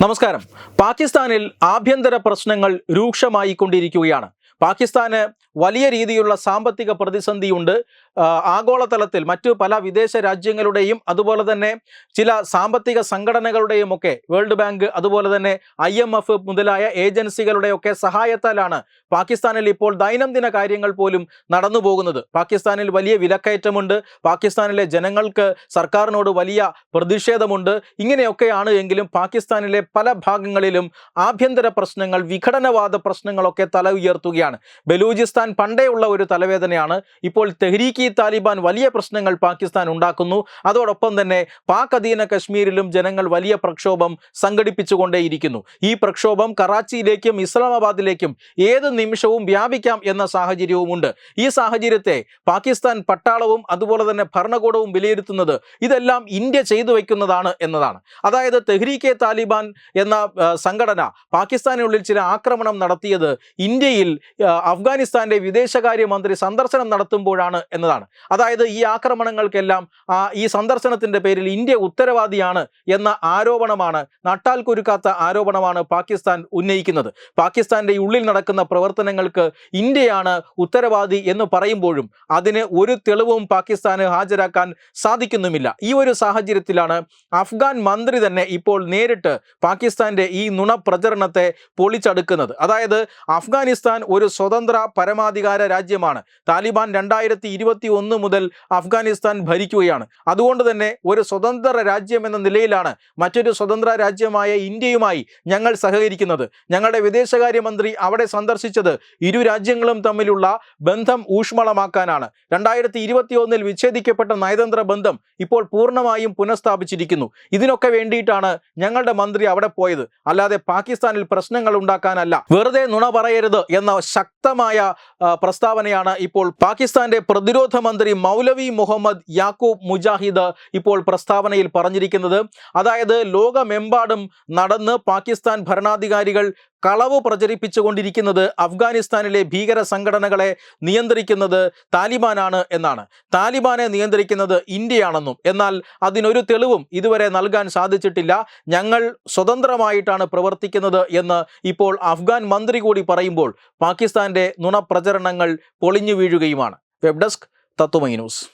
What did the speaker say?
നമസ്കാരം. പാകിസ്ഥാനിൽ ആഭ്യന്തര പ്രശ്നങ്ങൾ രൂക്ഷമായിക്കൊണ്ടിരിക്കുകയാണ്. പാകിസ്ഥാന് വലിയ രീതിയിലുള്ള സാമ്പത്തിക പ്രതിസന്ധിയുണ്ട്. ആഗോളതലത്തിൽ മറ്റു പല വിദേശ രാജ്യങ്ങളുടെയും അതുപോലെ തന്നെ ചില സാമ്പത്തിക സംഘടനകളുടെയും ഒക്കെ വേൾഡ് ബാങ്ക് അതുപോലെ തന്നെ ഐ എം എഫ് മുതലായ ഏജൻസികളുടെയൊക്കെ സഹായത്താലാണ് പാകിസ്ഥാനിൽ ഇപ്പോൾ ദൈനംദിന കാര്യങ്ങൾ പോലും നടന്നു പോകുന്നത്. പാകിസ്ഥാനിൽ വലിയ വിലക്കയറ്റമുണ്ട്. പാകിസ്ഥാനിലെ ജനങ്ങൾക്ക് സർക്കാരിനോട് വലിയ പ്രതിഷേധമുണ്ട്. ഇങ്ങനെയൊക്കെയാണ് എങ്കിലും പാകിസ്ഥാനിലെ പല ഭാഗങ്ങളിലും ആഭ്യന്തര പ്രശ്നങ്ങൾ വിഘടനവാദ പ്രശ്നങ്ങളൊക്കെ തല ഉയർത്തുകയാണ്. ബലൂചിസ്ഥാൻ പണ്ടേ ഉള്ള ഒരു തലവേദനയാണ്. ഇപ്പോൾ തെഹ്രീക്കി താലിബാൻ വലിയ പ്രശ്നങ്ങൾ പാകിസ്ഥാൻ ഉണ്ടാക്കുന്നു. അതോടൊപ്പം തന്നെ പാക് അധീന കശ്മീരിലും ജനങ്ങൾ വലിയ പ്രക്ഷോഭം സംഘടിപ്പിച്ചുകൊണ്ടേയിരിക്കുന്നു. ഈ പ്രക്ഷോഭം കറാച്ചിയിലേക്കും ഇസ്ലാമാബാദിലേക്കും ഏത് നിമിഷവും വ്യാപിക്കാം എന്ന സാഹചര്യവുമുണ്ട്. ഈ സാഹചര്യത്തെ പാകിസ്ഥാൻ പട്ടാളവും അതുപോലെ തന്നെ ഭരണകൂടവും വിലയിരുത്തുന്നത് ഇതെല്ലാം ഇന്ത്യ ചെയ്തു വയ്ക്കുന്നതാണ് എന്നതാണ്. അതായത് തെഹ്രീക്കെ താലിബാൻ എന്ന സംഘടന പാകിസ്ഥാനുള്ളിൽ ചില ആക്രമണം നടത്തിയത് ഇന്ത്യയിൽ അഫ്ഗാനിസ്ഥാന്റെ വിദേശകാര്യമന്ത്രി സന്ദർശനം നടത്തുമ്പോഴാണ് എന്നതാണ്. അതായത് ഈ ആക്രമണങ്ങൾക്കെല്ലാം ഈ സന്ദർശനത്തിന്റെ പേരിൽ ഇന്ത്യ ഉത്തരവാദിയാണ് എന്ന ആരോപണമാണ് നട്ടാൽ കുരുക്കാത്ത ആരോപണമാണ് പാകിസ്ഥാൻ ഉന്നയിക്കുന്നത്. പാകിസ്ഥാന്റെ ഉള്ളിൽ നടക്കുന്ന പ്രവർത്തനങ്ങൾക്ക് ഇന്ത്യയാണ് ഉത്തരവാദി എന്ന് പറയുമ്പോഴും അതിന് ഒരു തെളിവും പാകിസ്ഥാന് ഹാജരാക്കാൻ സാധിക്കുന്നുമില്ല. ഈ ഒരു സാഹചര്യത്തിലാണ് അഫ്ഗാൻ മന്ത്രി തന്നെ ഇപ്പോൾ നേരിട്ട് പാകിസ്ഥാന്റെ ഈ നുണ പ്രചരണത്തെ പൊളിച്ചടുക്കുന്നത്. അതായത് അഫ്ഗാനിസ്ഥാൻ ഒരു സ്വതന്ത്ര പരമാധികാര രാജ്യമാണ്. താലിബാൻ രണ്ടായിരത്തി ഇരുപത്തി ഒന്ന് മുതൽ അഫ്ഗാനിസ്ഥാൻ ഭരിക്കുകയാണ്. അതുകൊണ്ട് തന്നെ ഒരു സ്വതന്ത്ര രാജ്യം എന്ന നിലയിലാണ് മറ്റൊരു സ്വതന്ത്ര രാജ്യമായ ഇന്ത്യയുമായി ഞങ്ങൾ സഹകരിക്കുന്നത്. ഞങ്ങളുടെ വിദേശകാര്യമന്ത്രി അവിടെ സന്ദർശിച്ചത് ഇരു രാജ്യങ്ങളും തമ്മിലുള്ള ബന്ധം ഊഷ്മളമാക്കാനാണ്. രണ്ടായിരത്തി ഇരുപത്തി ഒന്നിൽ വിച്ഛേദിക്കപ്പെട്ട നയതന്ത്ര ബന്ധം ഇപ്പോൾ പൂർണമായും പുനഃസ്ഥാപിച്ചിരിക്കുന്നു. ഇതിനൊക്കെ വേണ്ടിയിട്ടാണ് ഞങ്ങളുടെ മന്ത്രി അവിടെ പോയത്. അല്ലാതെ പാകിസ്ഥാനിൽ പ്രശ്നങ്ങൾ ഉണ്ടാക്കാനല്ല. വെറുതെ നുണ പറയരുത് എന്ന ശക്തമായ പ്രസ്താവനയാണ് ഇപ്പോൾ പാകിസ്ഥാന്റെ പ്രതിരോധ മന്ത്രി മൗലവി മുഹമ്മദ് യാക്കൂബ് മുജാഹിദ് ഇപ്പോൾ പ്രസ്താവനയിൽ പറഞ്ഞിരിക്കുന്നത് അതായത് ലോകമെമ്പാടും നടന്ന് പാകിസ്ഥാൻ ഭരണാധികാരികൾ കളവ് പ്രചരിപ്പിച്ചുകൊണ്ടിരിക്കുന്നത് അഫ്ഗാനിസ്ഥാനിലെ ഭീകര സംഘടനകളെ നിയന്ത്രിക്കുന്നത് താലിബാനാണ് എന്നാണ്. താലിബാനെ നിയന്ത്രിക്കുന്നത് ഇന്ത്യയാണെന്നും എന്നാൽ അതിനൊരു തെളിവും ഇതുവരെ നൽകാൻ സാധിച്ചിട്ടില്ല. ഞങ്ങൾ സ്വതന്ത്രമായിട്ടാണ് പ്രവർത്തിക്കുന്നത് എന്ന് ഇപ്പോൾ അഫ്ഗാൻ മന്ത്രി കൂടി പറയുമ്പോൾ പാകിസ്ഥാന്റെ നുണപ്രചരണങ്ങൾ പൊളിഞ്ഞു വീഴുകയുമാണ്. Web desk Tato menos